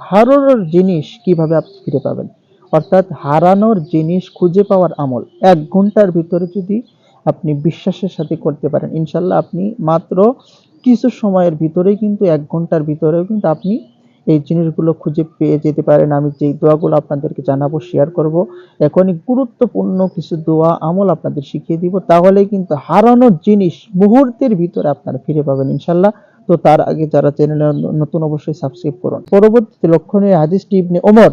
হারানোর জিনিস কীভাবে আপনি ফিরে পাবেন? অর্থাৎ হারানোর জিনিস খুঁজে পাওয়ার আমল। এক ঘণ্টার ভিতরে যদি আপনি বিশ্বাসের সাথে করতে পারেন, ইনশাল্লাহ আপনি মাত্র কিছু সময়ের ভিতরেই কিন্তু, এক ঘণ্টার ভিতরেও কিন্তু আপনি এই জিনিসগুলো খুঁজে পেয়ে যেতে পারেন। আমি যেই দোয়াগুলো আপনাদেরকে জানাব শেয়ার করব, এখনই গুরুত্বপূর্ণ কিছু দোয়া, আমল আপনাদের শিখিয়ে দিব। তাহলে কিন্তু হারানোর জিনিস মুহূর্তের ভিতরে আপনারা ফিরে পাবেন, ইনশাল্লাহ। তো তার আগে যারা চ্যানেলে নতুন অবশ্যই সাবস্ক্রাইব করুন। পরবর্তীতে লক্ষণীয় হাদিসটি ইবনে ওমর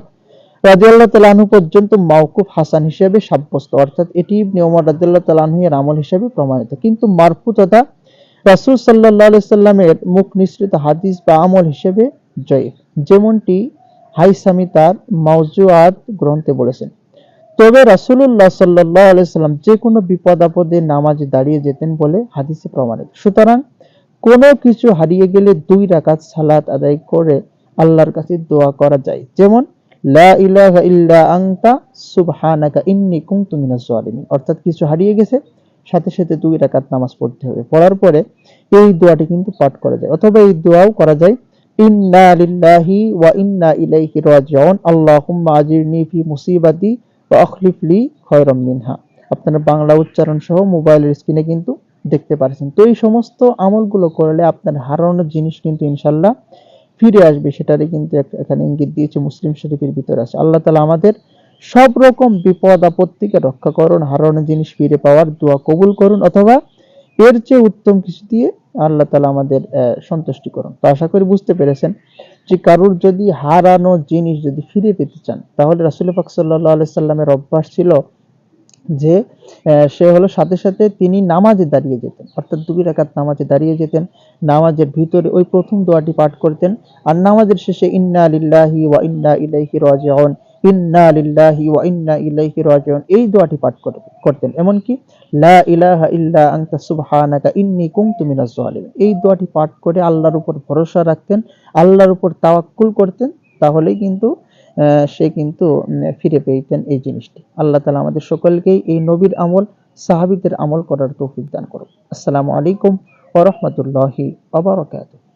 রাজিয়াল্লাহ তালাহু পর্যন্ত মাওকুফ হাসান হিসেবে সাব্যস্ত। অর্থাৎ এটি ইবনে ওমর রাজিয়াল্লাহ তালাহু এর আমল হিসেবে প্রমাণিত। কিন্তু মারফু তথা রাসূল আলাইহি সাল্লামের মুখ নিঃসৃত হাদিস বা আমল হিসেবে জয়ীফ যেমনটি হাইসামি তার মাউজুয়াত গ্রন্থে বলেছেন। তবে রাসূলুল্লাহ সাল্লাল্লাহু আলাইসাল্লাম যে কোনো বিপদ আপদে নামাজে দাঁড়িয়ে যেতেন বলে হাদিসে প্রমাণিত। সুতরাং কোনো কিছু হারিয়ে গেলে দুই রাকাত সালাত আদায় করে আল্লাহর কাছে দোয়া করা যায়। যেমন, লা অর্থাৎ কিছু হারিয়ে গেছে, সাথে সাথে দুই রাকাত নামাজ পড়তে হবে। পড়ার পরে এই দোয়াটি কিন্তু পাঠ করা যায়। অথবা এই দোয়াও করা যায়, ইন্না মিনহা। আপনারা বাংলা উচ্চারণ সহ মোবাইলের স্ক্রিনে কিন্তু দেখতে পারছেন। তো এই সমস্ত আমলগুলো করলে আপনার হারানোর জিনিস কিন্তু ইনশাল্লাহ ফিরে আসবে। সেটারই কিন্তু এখানে ইঙ্গিত দিয়েছে মুসলিম শরীফের ভিতরে আছে। আল্লাহ তালা আমাদের সব রকম বিপদ আপদ থেকে রক্ষা করুন, হারানো জিনিস ফিরে পাওয়ার দোয়া কবুল করুন, অথবা এর চেয়ে উত্তম কিছু দিয়ে আল্লাহ তালা আমাদের সন্তুষ্টি করুন। তো আশা করি বুঝতে পেরেছেন যে কারুর যদি হারানো জিনিস যদি ফিরে পেতে চান, তাহলে রাসুল পাক সাল্লাহ আলাইসাল্লামের অভ্যাস ছিল যে সে হলো সাথে সাথে তিনি নামাজে দাঁড়িয়ে যেতেন। অর্থাৎ দুই রাকাত নামাজে দাঁড়িয়ে যেতেন। নামাজের ভিতরে ওই প্রথম দোয়াটি পাঠ করতেন। আর নামাজের শেষে, ইন্না লিল্লাহি ওয়া ইন্না ইলাইহি রাজিউন, ইন্না লিল্লাহি ওয়া ইন্না ইলাইহি রাজিউন এই দোয়াটি পাঠ করে- করতেন। এমনকি, লা ইলাহা ইল্লা আনতা, সুবহানাকা ইন্নী কুনতু মিনাজ জালিমিন এই দোয়াটি পাঠ করে আল্লাহর উপর ভরসা রাখতেন, আল্লাহর উপর তাওয়াক্কুল করতেন। তাহলেই কিন্তু সে কিন্তু ফিরে পেতেন এই জিনিসটি। আল্লাহ তালা আমাদের সকলকেই এই নবীর আমল, সাহাবিদের আমল করার তৌফিক দান করুন আসসালামু আলাইকুম ওরহমতুল্লাহি বারাকাতুহু।